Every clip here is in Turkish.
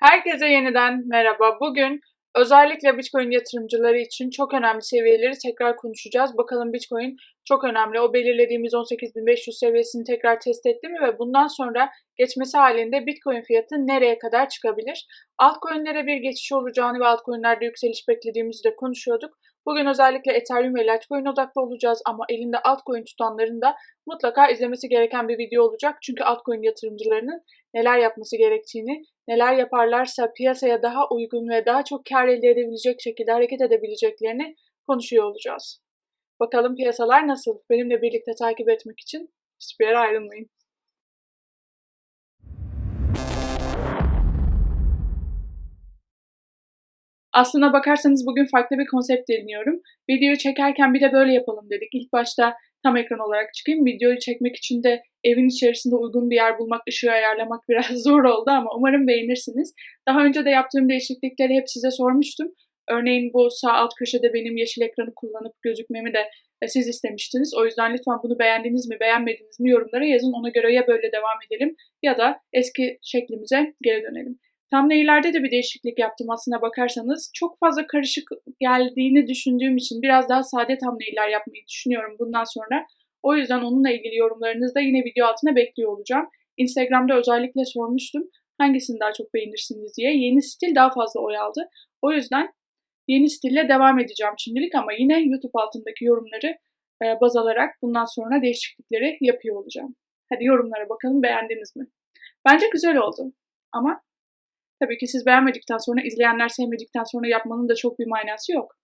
Herkese yeniden merhaba. Bugün özellikle Bitcoin yatırımcıları için çok önemli seviyeleri tekrar konuşacağız. Bakalım Bitcoin çok önemli. O belirlediğimiz 18.500 seviyesini tekrar test etti mi ve bundan sonra geçmesi halinde Bitcoin fiyatı nereye kadar çıkabilir? Altcoin'lere bir geçiş olacağını ve altcoin'lerde yükseliş beklediğimizi de konuşuyorduk. Bugün özellikle Ethereum ve Litecoin odaklı olacağız ama elinde altcoin tutanların da mutlaka izlemesi gereken bir video olacak. Çünkü altcoin yatırımcılarının neler yapması gerektiğini, neler yaparlarsa piyasaya daha uygun ve daha çok kar elde edebilecek şekilde hareket edebileceklerini konuşuyor olacağız. Bakalım piyasalar nasıl? Benimle birlikte takip etmek için hiçbir yere ayrılmayın. Aslına bakarsanız bugün farklı bir konsept deniyorum. Videoyu çekerken bir de böyle yapalım dedik. İlk başta tam ekran olarak çıkayım. Videoyu çekmek için de evin içerisinde uygun bir yer bulmak, ışığı ayarlamak biraz zor oldu ama umarım beğenirsiniz. Daha önce de yaptığım değişiklikleri hep size sormuştum. Örneğin bu sağ alt köşede benim yeşil ekranı kullanıp gözükmemi de e, siz istemiştiniz. O yüzden lütfen bunu beğendiniz mi, beğenmediniz mi yorumlara yazın. Ona göre ya böyle devam edelim ya da eski şeklimize geri dönelim. Thumbnail'lerde de bir değişiklik yaptım aslına bakarsanız. Çok fazla karışık geldiğini düşündüğüm için biraz daha sade thumbnail'ler yapmayı düşünüyorum bundan sonra. O yüzden onunla ilgili yorumlarınızı da yine video altına bekliyor olacağım. Instagram'da özellikle sormuştum hangisini daha çok beğenirsiniz diye. Yeni stil daha fazla oy aldı. O yüzden yeni stille devam edeceğim şimdilik ama yine YouTube altındaki yorumları e, baz alarak bundan sonra değişiklikleri yapıyor olacağım. Hadi yorumlara bakalım beğendiniz mi? Bence güzel oldu. Ama Tabii ki siz beğenmedikten sonra, izleyenler sevmedikten sonra yapmanın da çok bir manası yok.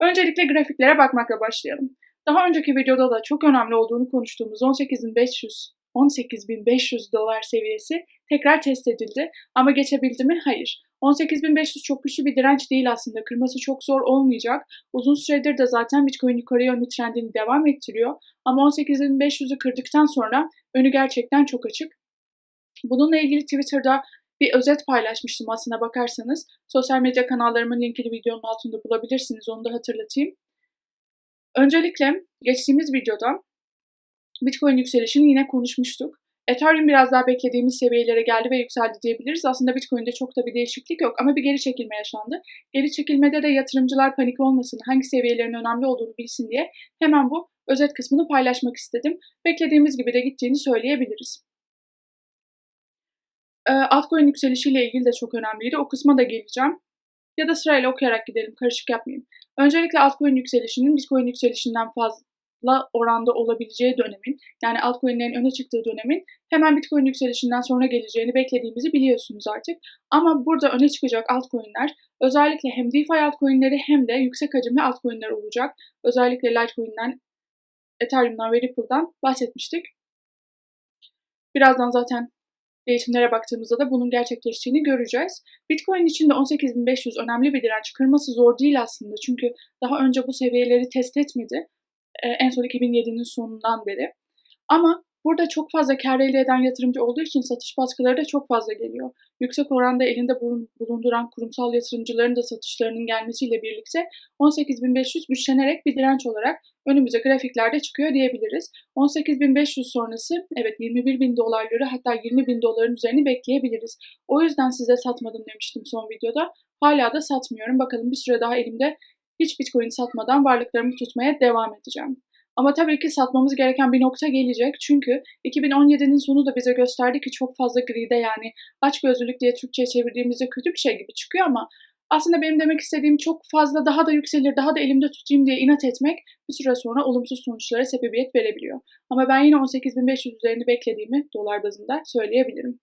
Öncelikle grafiklere bakmakla başlayalım. Daha önceki videoda da çok önemli olduğunu konuştuğumuz 18.500 18.500 dolar seviyesi tekrar test edildi. Ama geçebildi mi? Hayır. 18.500 çok güçlü bir direnç değil aslında. Kırması çok zor olmayacak. Uzun süredir de zaten Bitcoin yukarı yönlü trendini devam ettiriyor. Ama 18.500'ü kırdıktan sonra önü gerçekten çok açık. Bununla ilgili Twitter'da bir özet paylaşmıştım aslına bakarsanız. Sosyal medya kanallarımın linkini videonun altında bulabilirsiniz. Onu da hatırlatayım. Öncelikle geçtiğimiz videoda Bitcoin yükselişini yine konuşmuştuk. Ethereum biraz daha beklediğimiz seviyelere geldi ve yükseldi diyebiliriz. Aslında Bitcoin'de çok da bir değişiklik yok ama bir geri çekilme yaşandı. Geri çekilmede de yatırımcılar panik olmasın, hangi seviyelerin önemli olduğunu bilsin diye hemen bu özet kısmını paylaşmak istedim. Beklediğimiz gibi de gittiğini söyleyebiliriz. E, altcoin yükselişiyle ilgili de çok önemliydi. O kısma da geleceğim. Ya da sırayla okuyarak gidelim, karışık yapmayayım. Öncelikle altcoin yükselişinin Bitcoin yükselişinden fazla oranda olabileceği dönemin, yani altcoin'lerin öne çıktığı dönemin hemen Bitcoin yükselişinden sonra geleceğini beklediğimizi biliyorsunuz artık. Ama burada öne çıkacak altcoin'ler özellikle hem DeFi altcoin'leri hem de yüksek hacimli altcoin'ler olacak. Özellikle Litecoin'den, Ethereum'dan ve Ripple'dan bahsetmiştik. Birazdan zaten değişimlere baktığımızda da bunun gerçekleştiğini göreceğiz. Bitcoin için de 18.500 önemli bir direnç. Kırması zor değil aslında çünkü daha önce bu seviyeleri test etmedi. Ee, en son 2007'nin sonundan beri. Ama Burada çok fazla kar elde eden yatırımcı olduğu için satış baskıları da çok fazla geliyor. Yüksek oranda elinde bulunduran kurumsal yatırımcıların da satışlarının gelmesiyle birlikte 18.500 güçlenerek bir direnç olarak önümüze grafiklerde çıkıyor diyebiliriz. 18.500 sonrası evet 21.000 dolarları hatta 20.000 doların üzerini bekleyebiliriz. O yüzden size satmadım demiştim son videoda. Hala da satmıyorum. Bakalım bir süre daha elimde hiç bitcoin satmadan varlıklarımı tutmaya devam edeceğim. Ama tabii ki satmamız gereken bir nokta gelecek. Çünkü 2017'nin sonu da bize gösterdi ki çok fazla gride yani aç gözlülük diye Türkçe'ye çevirdiğimizde kötü bir şey gibi çıkıyor ama aslında benim demek istediğim çok fazla daha da yükselir, daha da elimde tutayım diye inat etmek bir süre sonra olumsuz sonuçlara sebebiyet verebiliyor. Ama ben yine 18.500 üzerini beklediğimi dolar bazında söyleyebilirim.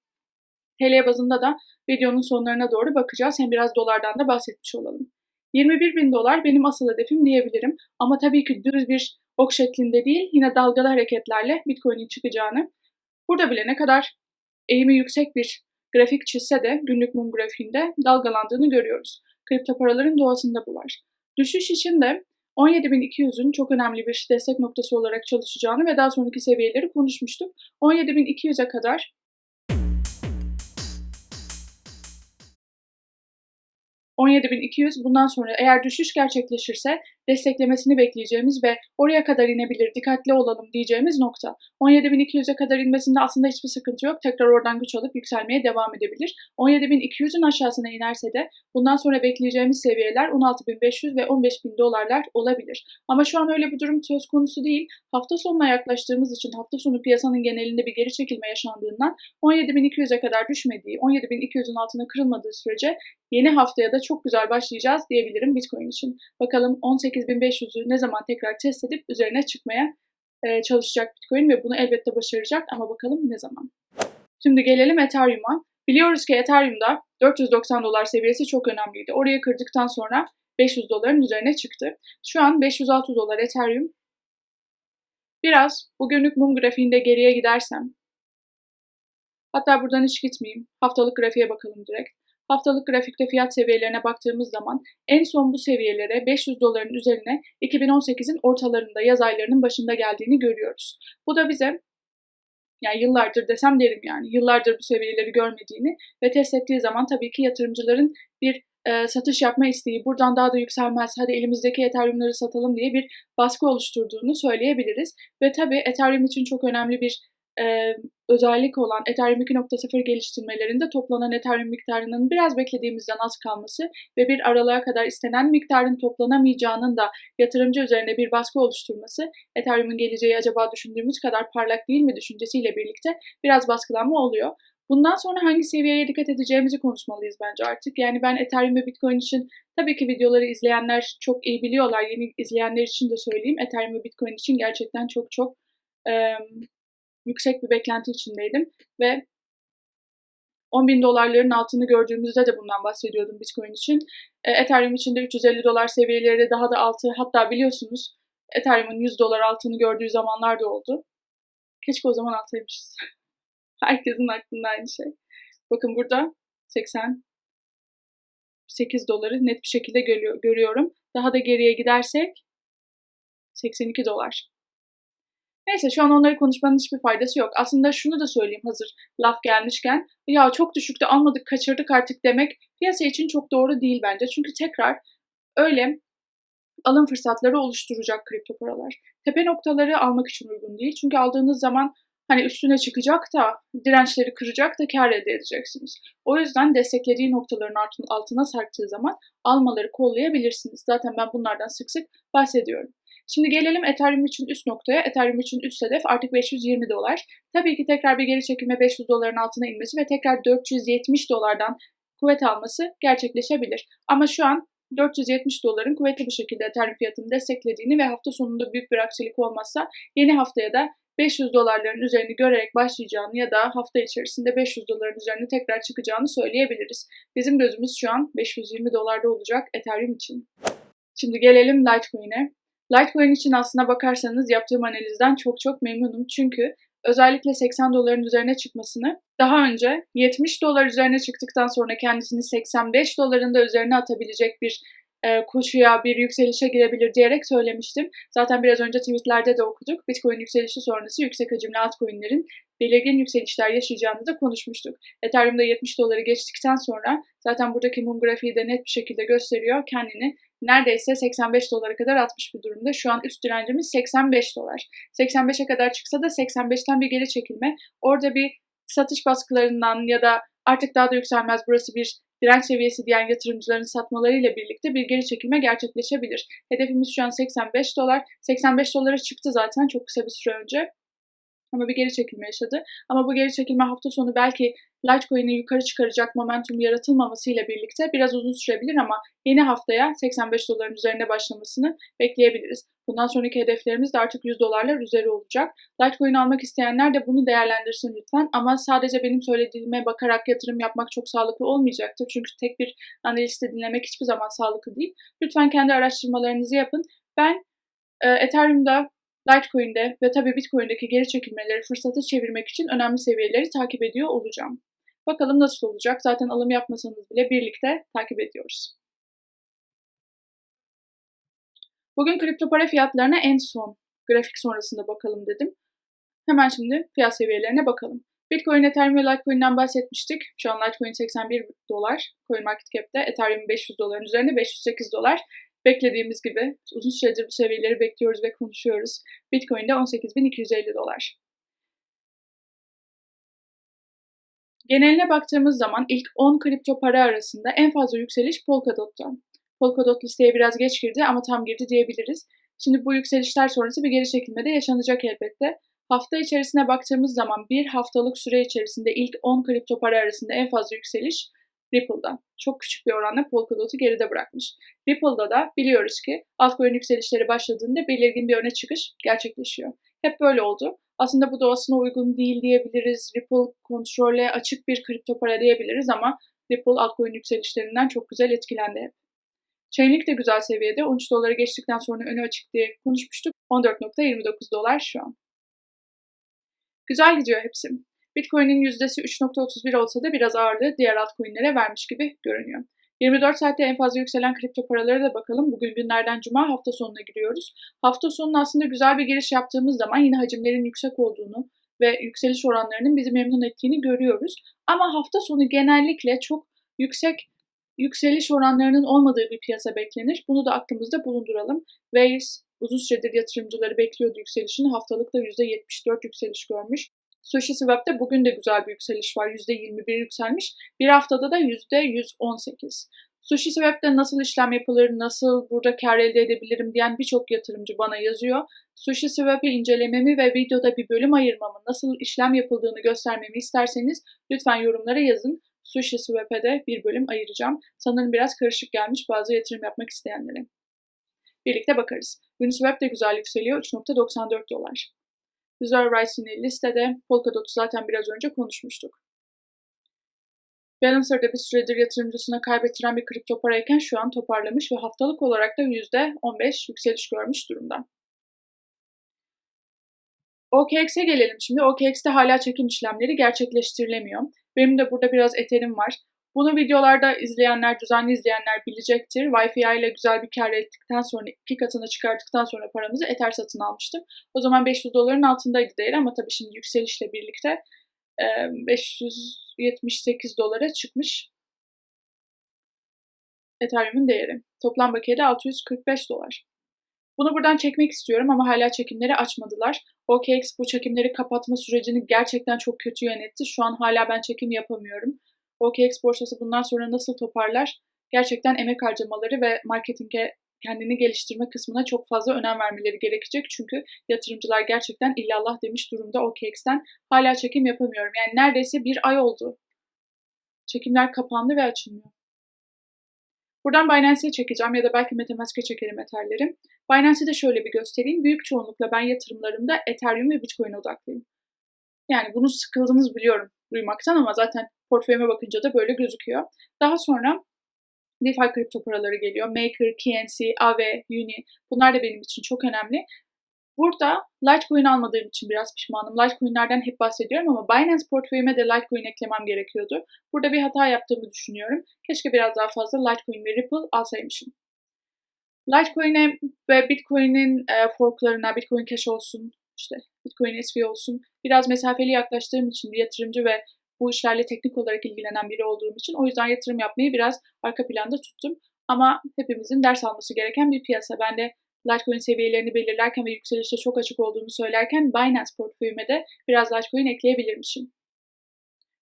TL bazında da videonun sonlarına doğru bakacağız. Hem biraz dolardan da bahsetmiş olalım. 21 bin dolar benim asıl hedefim diyebilirim. Ama tabii ki düz bir ok şeklinde değil yine dalgalı hareketlerle Bitcoin'in çıkacağını. Burada bile ne kadar eğimi yüksek bir grafik çizse de günlük mum grafiğinde dalgalandığını görüyoruz. Kripto paraların doğasında bu var. Düşüş için de 17.200'ün çok önemli bir destek noktası olarak çalışacağını ve daha sonraki seviyeleri konuşmuştuk. 17.200'e kadar 17.200 bundan sonra eğer düşüş gerçekleşirse desteklemesini bekleyeceğimiz ve oraya kadar inebilir, dikkatli olalım diyeceğimiz nokta. 17.200'e kadar inmesinde aslında hiçbir sıkıntı yok. Tekrar oradan güç alıp yükselmeye devam edebilir. 17.200'ün aşağısına inerse de bundan sonra bekleyeceğimiz seviyeler 16.500 ve 15.000 dolarlar olabilir. Ama şu an öyle bir durum söz konusu değil. Hafta sonuna yaklaştığımız için hafta sonu piyasanın genelinde bir geri çekilme yaşandığından 17.200'e kadar düşmediği, 17.200'ün altına kırılmadığı sürece yeni haftaya da çok güzel başlayacağız diyebilirim Bitcoin için. Bakalım 18.500'ü ne zaman tekrar test edip üzerine çıkmaya e, çalışacak Bitcoin ve bunu elbette başaracak ama bakalım ne zaman. Şimdi gelelim Ethereum'a. Biliyoruz ki Ethereum'da 490 dolar seviyesi çok önemliydi. Oraya kırdıktan sonra 500 doların üzerine çıktı. Şu an 506 dolar Ethereum. Biraz bugünlük mum grafiğinde geriye gidersem, hatta buradan hiç gitmeyeyim, haftalık grafiğe bakalım direkt. Haftalık grafikte fiyat seviyelerine baktığımız zaman en son bu seviyelere 500 doların üzerine 2018'in ortalarında yaz aylarının başında geldiğini görüyoruz. Bu da bize yani yıllardır desem derim yani yıllardır bu seviyeleri görmediğini ve test ettiği zaman tabii ki yatırımcıların bir e, satış yapma isteği buradan daha da yükselmez hadi elimizdeki Ethereum'ları satalım diye bir baskı oluşturduğunu söyleyebiliriz. Ve tabii Ethereum için çok önemli bir e, özellik olan Ethereum 2.0 geliştirmelerinde toplanan Ethereum miktarının biraz beklediğimizden az kalması ve bir aralığa kadar istenen miktarın toplanamayacağının da yatırımcı üzerine bir baskı oluşturması Ethereum'un geleceği acaba düşündüğümüz kadar parlak değil mi düşüncesiyle birlikte biraz baskılanma oluyor. Bundan sonra hangi seviyeye dikkat edeceğimizi konuşmalıyız bence artık. Yani ben Ethereum ve Bitcoin için tabii ki videoları izleyenler çok iyi biliyorlar. Yeni izleyenler için de söyleyeyim. Ethereum ve Bitcoin için gerçekten çok çok yüksek bir beklenti içindeydim ve 10 bin dolarların altını gördüğümüzde de bundan bahsediyordum Bitcoin için. E, Ethereum için de 350 dolar seviyeleri daha da altı hatta biliyorsunuz Ethereum'un 100 dolar altını gördüğü zamanlar da oldu. Keşke o zaman alsaymışız. Herkesin aklında aynı şey. Bakın burada 88 doları net bir şekilde görüyorum. Daha da geriye gidersek 82 dolar. Neyse şu an onları konuşmanın hiçbir faydası yok. Aslında şunu da söyleyeyim hazır laf gelmişken. Ya çok düşükte almadık kaçırdık artık demek piyasa için çok doğru değil bence. Çünkü tekrar öyle alım fırsatları oluşturacak kripto paralar. Tepe noktaları almak için uygun değil. Çünkü aldığınız zaman hani üstüne çıkacak da dirençleri kıracak da kar elde edeceksiniz. O yüzden desteklediği noktaların altına sarktığı zaman almaları kollayabilirsiniz. Zaten ben bunlardan sık sık bahsediyorum. Şimdi gelelim Ethereum için üst noktaya. Ethereum için üst hedef artık 520 dolar. Tabii ki tekrar bir geri çekilme 500 doların altına inmesi ve tekrar 470 dolardan kuvvet alması gerçekleşebilir. Ama şu an 470 doların kuvvetli bir şekilde Ethereum fiyatını desteklediğini ve hafta sonunda büyük bir aksilik olmazsa yeni haftaya da 500 dolarların üzerini görerek başlayacağını ya da hafta içerisinde 500 doların üzerine tekrar çıkacağını söyleyebiliriz. Bizim gözümüz şu an 520 dolarda olacak Ethereum için. Şimdi gelelim Litecoin'e. Litecoin için aslına bakarsanız yaptığım analizden çok çok memnunum. Çünkü özellikle 80 doların üzerine çıkmasını daha önce 70 dolar üzerine çıktıktan sonra kendisini 85 doların da üzerine atabilecek bir e, koşuya, bir yükselişe girebilir diyerek söylemiştim. Zaten biraz önce tweetlerde de okuduk. Bitcoin yükselişi sonrası yüksek hacimli altcoin'lerin belirgin yükselişler yaşayacağını da konuşmuştuk. Ethereum'da 70 doları geçtikten sonra zaten buradaki mum grafiği de net bir şekilde gösteriyor. Kendini neredeyse 85 dolara kadar atmış bir durumda. Şu an üst direncimiz 85 dolar. 85'e kadar çıksa da 85'ten bir geri çekilme. Orada bir satış baskılarından ya da artık daha da yükselmez burası bir direnç seviyesi diyen yatırımcıların satmalarıyla birlikte bir geri çekilme gerçekleşebilir. Hedefimiz şu an 85 dolar. 85 dolara çıktı zaten çok kısa bir süre önce ama bir geri çekilme yaşadı. Ama bu geri çekilme hafta sonu belki Litecoin'i yukarı çıkaracak momentum yaratılmamasıyla birlikte biraz uzun sürebilir ama yeni haftaya 85 doların üzerinde başlamasını bekleyebiliriz. Bundan sonraki hedeflerimiz de artık 100 dolarlar üzeri olacak. Litecoin almak isteyenler de bunu değerlendirsin lütfen ama sadece benim söylediğime bakarak yatırım yapmak çok sağlıklı olmayacaktır. Çünkü tek bir analisti dinlemek hiçbir zaman sağlıklı değil. Lütfen kendi araştırmalarınızı yapın. Ben Ethereum'da Litecoin'de ve tabii Bitcoin'deki geri çekilmeleri fırsatı çevirmek için önemli seviyeleri takip ediyor olacağım. Bakalım nasıl olacak? Zaten alım yapmasanız bile birlikte takip ediyoruz. Bugün kripto para fiyatlarına en son grafik sonrasında bakalım dedim. Hemen şimdi fiyat seviyelerine bakalım. Bitcoin, Ethereum ve Litecoin'den bahsetmiştik. Şu an Litecoin 81 dolar CoinMarketCap'te, Ethereum 500 doların üzerinde 508 dolar. Beklediğimiz gibi uzun süredir bu seviyeleri bekliyoruz ve konuşuyoruz. Bitcoin'de 18.250 dolar. Geneline baktığımız zaman ilk 10 kripto para arasında en fazla yükseliş Polkadot'ta. Polkadot listeye biraz geç girdi ama tam girdi diyebiliriz. Şimdi bu yükselişler sonrası bir geri çekilme de yaşanacak elbette. Hafta içerisine baktığımız zaman bir haftalık süre içerisinde ilk 10 kripto para arasında en fazla yükseliş Ripple'da. Çok küçük bir oranla Polkadot'u geride bırakmış. Ripple'da da biliyoruz ki altcoin yükselişleri başladığında belirgin bir öne çıkış gerçekleşiyor. Hep böyle oldu. Aslında bu doğasına uygun değil diyebiliriz. Ripple kontrole açık bir kripto para diyebiliriz ama Ripple altcoin yükselişlerinden çok güzel etkilendi hep. Chainlink de güzel seviyede. 13 doları geçtikten sonra önü açık diye konuşmuştuk. 14.29 dolar şu an. Güzel gidiyor hepsi. Bitcoin'in yüzdesi 3.31 olsa da biraz ağırlığı diğer altcoin'lere vermiş gibi görünüyor. 24 saatte en fazla yükselen kripto paralara da bakalım. Bugün günlerden cuma hafta sonuna giriyoruz. Hafta sonuna aslında güzel bir giriş yaptığımız zaman yine hacimlerin yüksek olduğunu ve yükseliş oranlarının bizi memnun ettiğini görüyoruz. Ama hafta sonu genellikle çok yüksek yükseliş oranlarının olmadığı bir piyasa beklenir. Bunu da aklımızda bulunduralım. Waze uzun süredir yatırımcıları bekliyordu yükselişini. Haftalıkta %74 yükseliş görmüş. Sushi Swap'te bugün de güzel bir yükseliş var. %21 yükselmiş. Bir haftada da %118. Sushi Swap'te nasıl işlem yapılır, nasıl burada kar elde edebilirim diyen birçok yatırımcı bana yazıyor. Sushi Swap'ı incelememi ve videoda bir bölüm ayırmamı, nasıl işlem yapıldığını göstermemi isterseniz lütfen yorumlara yazın. Sushi Swap'e de bir bölüm ayıracağım. Sanırım biraz karışık gelmiş bazı yatırım yapmak isteyenlere. Birlikte bakarız. Uniswap de güzel yükseliyor 3.94 dolar. Reserve Rice'ini listede Polkadot'u zaten biraz önce konuşmuştuk. Balancer'da bir süredir yatırımcısına kaybettiren bir kripto parayken şu an toparlamış ve haftalık olarak da %15 yükseliş görmüş durumda. OKX'e gelelim şimdi. OKX'te hala çekim işlemleri gerçekleştirilemiyor. Benim de burada biraz Ethereum var. Bunu videolarda izleyenler, düzenli izleyenler bilecektir. Wi-Fi ile güzel bir kar ettikten sonra, iki katına çıkarttıktan sonra paramızı Ether satın almıştık. O zaman 500 doların altındaydı değeri ama tabii şimdi yükselişle birlikte 578 dolara çıkmış Ethereum'un değeri. Toplam bakiyede 645 dolar. Bunu buradan çekmek istiyorum ama hala çekimleri açmadılar. OKX bu çekimleri kapatma sürecini gerçekten çok kötü yönetti. Şu an hala ben çekim yapamıyorum. OKX borsası bundan sonra nasıl toparlar? Gerçekten emek harcamaları ve marketinge kendini geliştirme kısmına çok fazla önem vermeleri gerekecek. Çünkü yatırımcılar gerçekten illallah demiş durumda OKX'ten. Hala çekim yapamıyorum. Yani neredeyse bir ay oldu. Çekimler kapandı ve açılmıyor. Buradan Binance'e çekeceğim ya da belki Metamask'e çekerim Ether'leri. Binance'i de şöyle bir göstereyim. Büyük çoğunlukla ben yatırımlarımda Ethereum ve Bitcoin odaklıyım. Yani bunu sıkıldınız biliyorum duymaktan ama zaten portföyüme bakınca da böyle gözüküyor. Daha sonra DeFi kripto paraları geliyor. Maker, KNC, Aave, Uni bunlar da benim için çok önemli. Burada Litecoin almadığım için biraz pişmanım. Litecoin'lerden hep bahsediyorum ama Binance portföyüme de Litecoin eklemem gerekiyordu. Burada bir hata yaptığımı düşünüyorum. Keşke biraz daha fazla Litecoin ve Ripple alsaymışım. Litecoin'e ve Bitcoin'in e, forklarına, Bitcoin Cash olsun, işte Bitcoin SV olsun biraz mesafeli yaklaştığım için bir yatırımcı ve bu işlerle teknik olarak ilgilenen biri olduğum için o yüzden yatırım yapmayı biraz arka planda tuttum. Ama hepimizin ders alması gereken bir piyasa. Ben de Litecoin seviyelerini belirlerken ve yükselişte çok açık olduğunu söylerken Binance portföyüme de biraz Litecoin ekleyebilirmişim.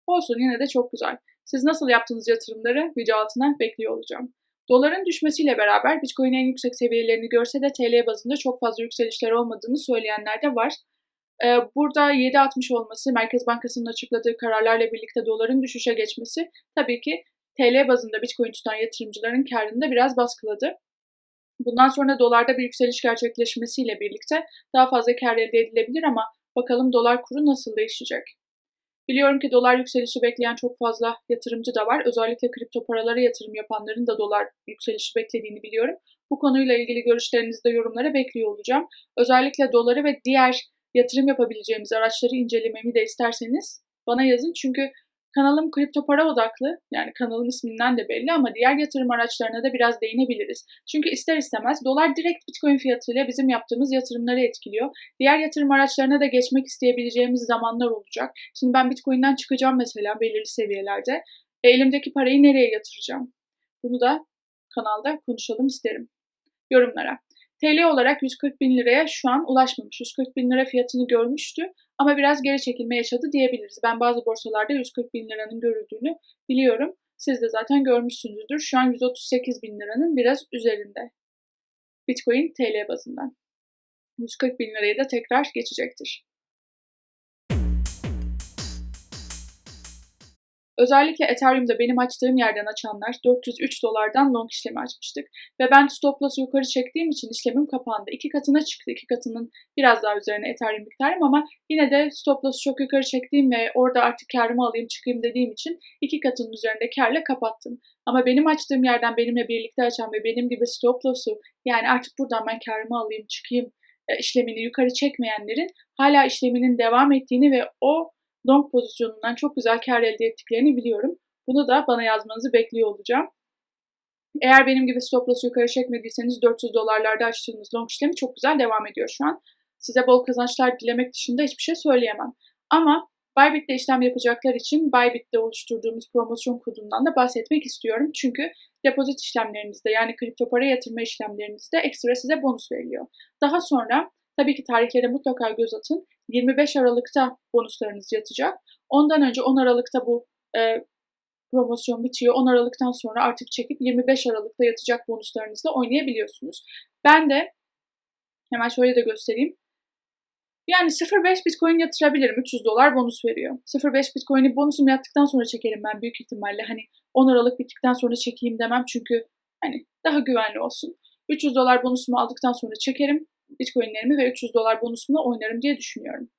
Olsun yine de çok güzel. Siz nasıl yaptığınız yatırımları video altına bekliyor olacağım. Doların düşmesiyle beraber Bitcoin en yüksek seviyelerini görse de TL bazında çok fazla yükselişler olmadığını söyleyenler de var. Ee, burada 7.60 olması, Merkez Bankası'nın açıkladığı kararlarla birlikte doların düşüşe geçmesi tabii ki TL bazında Bitcoin tutan yatırımcıların karını da biraz baskıladı. Bundan sonra dolarda bir yükseliş gerçekleşmesiyle birlikte daha fazla kar elde edilebilir ama bakalım dolar kuru nasıl değişecek? Biliyorum ki dolar yükselişi bekleyen çok fazla yatırımcı da var. Özellikle kripto paralara yatırım yapanların da dolar yükselişi beklediğini biliyorum. Bu konuyla ilgili görüşlerinizi de yorumlara bekliyor olacağım. Özellikle doları ve diğer yatırım yapabileceğimiz araçları incelememi de isterseniz bana yazın. Çünkü kanalım kripto para odaklı. Yani kanalın isminden de belli ama diğer yatırım araçlarına da biraz değinebiliriz. Çünkü ister istemez dolar direkt bitcoin fiyatıyla bizim yaptığımız yatırımları etkiliyor. Diğer yatırım araçlarına da geçmek isteyebileceğimiz zamanlar olacak. Şimdi ben bitcoin'den çıkacağım mesela belirli seviyelerde. E, elimdeki parayı nereye yatıracağım? Bunu da kanalda konuşalım isterim. yorumlara. TL olarak 140 bin liraya şu an ulaşmamış. 140 bin lira fiyatını görmüştü ama biraz geri çekilme yaşadı diyebiliriz. Ben bazı borsalarda 140 bin liranın görüldüğünü biliyorum. Siz de zaten görmüşsünüzdür. Şu an 138 bin liranın biraz üzerinde. Bitcoin TL bazından. 140 bin lirayı da tekrar geçecektir. Özellikle Ethereum'da benim açtığım yerden açanlar 403 dolardan long işlemi açmıştık. Ve ben stop loss'u yukarı çektiğim için işlemim kapandı. İki katına çıktı. iki katının biraz daha üzerine Ethereum miktarım ama yine de stop loss'u çok yukarı çektiğim ve orada artık karımı alayım çıkayım dediğim için iki katının üzerinde karla kapattım. Ama benim açtığım yerden benimle birlikte açan ve benim gibi stop loss'u yani artık buradan ben karımı alayım çıkayım e, işlemini yukarı çekmeyenlerin hala işleminin devam ettiğini ve o long pozisyonundan çok güzel kar elde ettiklerini biliyorum. Bunu da bana yazmanızı bekliyor olacağım. Eğer benim gibi stop loss yukarı çekmediyseniz 400 dolarlarda açtığınız long işlemi çok güzel devam ediyor şu an. Size bol kazançlar dilemek dışında hiçbir şey söyleyemem. Ama Bybit'te işlem yapacaklar için Bybit'te oluşturduğumuz promosyon kodundan da bahsetmek istiyorum. Çünkü depozit işlemlerinizde yani kripto para yatırma işlemlerinizde ekstra size bonus veriliyor. Daha sonra tabii ki tarihlere mutlaka göz atın. 25 Aralık'ta bonuslarınız yatacak. Ondan önce 10 Aralık'ta bu e, promosyon bitiyor. 10 Aralık'tan sonra artık çekip 25 Aralık'ta yatacak bonuslarınızla oynayabiliyorsunuz. Ben de hemen şöyle de göstereyim. Yani 0.5 Bitcoin yatırabilirim. 300 dolar bonus veriyor. 0.5 Bitcoin'i bonusum yattıktan sonra çekerim ben büyük ihtimalle. Hani 10 Aralık bittikten sonra çekeyim demem çünkü hani daha güvenli olsun. 300 dolar bonusumu aldıktan sonra çekerim. Bitcoin'lerimi ve 300 dolar bonusumla oynarım diye düşünüyorum.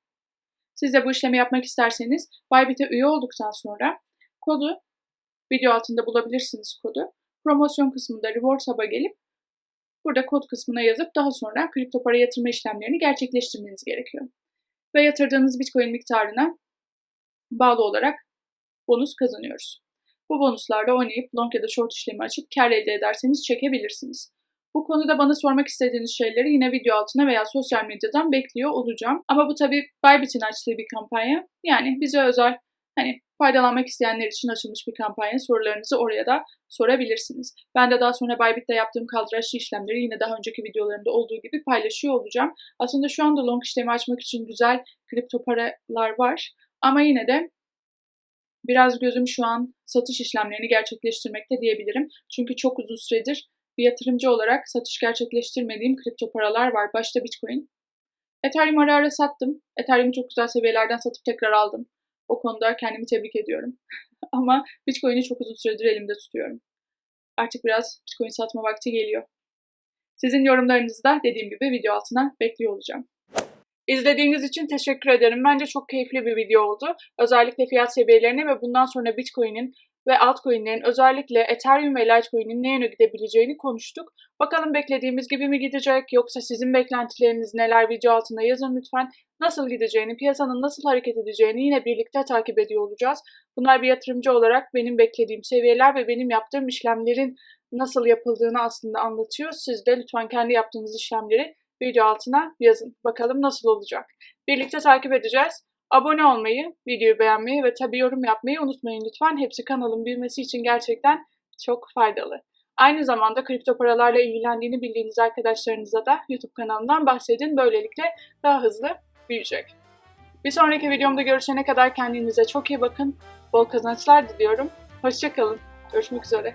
Siz de bu işlemi yapmak isterseniz Bybit'e üye olduktan sonra kodu video altında bulabilirsiniz kodu. Promosyon kısmında Reward Hub'a gelip burada kod kısmına yazıp daha sonra kripto para yatırma işlemlerini gerçekleştirmeniz gerekiyor. Ve yatırdığınız Bitcoin miktarına bağlı olarak bonus kazanıyoruz. Bu bonuslarla oynayıp long ya da short işlemi açıp kar elde ederseniz çekebilirsiniz. Bu konuda bana sormak istediğiniz şeyleri yine video altına veya sosyal medyadan bekliyor olacağım. Ama bu tabii Bybit'in açtığı bir kampanya. Yani bize özel hani faydalanmak isteyenler için açılmış bir kampanya. Sorularınızı oraya da sorabilirsiniz. Ben de daha sonra Bybit'te yaptığım kaldıraçlı işlemleri yine daha önceki videolarımda olduğu gibi paylaşıyor olacağım. Aslında şu anda long işlemi açmak için güzel kripto paralar var. Ama yine de biraz gözüm şu an satış işlemlerini gerçekleştirmekte diyebilirim. Çünkü çok uzun süredir bir yatırımcı olarak satış gerçekleştirmediğim kripto paralar var. Başta Bitcoin. Ethereum ara ara sattım. Ethereum'u çok güzel seviyelerden satıp tekrar aldım. O konuda kendimi tebrik ediyorum. Ama Bitcoin'i çok uzun süredir elimde tutuyorum. Artık biraz Bitcoin satma vakti geliyor. Sizin yorumlarınızı da dediğim gibi video altına bekliyor olacağım. İzlediğiniz için teşekkür ederim. Bence çok keyifli bir video oldu. Özellikle fiyat seviyelerini ve bundan sonra Bitcoin'in ve altcoin'lerin özellikle Ethereum ve Litecoin'in ne yöne gidebileceğini konuştuk. Bakalım beklediğimiz gibi mi gidecek yoksa sizin beklentileriniz neler video altında yazın lütfen. Nasıl gideceğini, piyasanın nasıl hareket edeceğini yine birlikte takip ediyor olacağız. Bunlar bir yatırımcı olarak benim beklediğim seviyeler ve benim yaptığım işlemlerin nasıl yapıldığını aslında anlatıyor. Siz de lütfen kendi yaptığınız işlemleri video altına yazın. Bakalım nasıl olacak. Birlikte takip edeceğiz. Abone olmayı, videoyu beğenmeyi ve tabii yorum yapmayı unutmayın lütfen. Hepsi kanalın büyümesi için gerçekten çok faydalı. Aynı zamanda kripto paralarla ilgilendiğini bildiğiniz arkadaşlarınıza da YouTube kanalından bahsedin. Böylelikle daha hızlı büyüyecek. Bir sonraki videomda görüşene kadar kendinize çok iyi bakın. Bol kazançlar diliyorum. Hoşçakalın. Görüşmek üzere.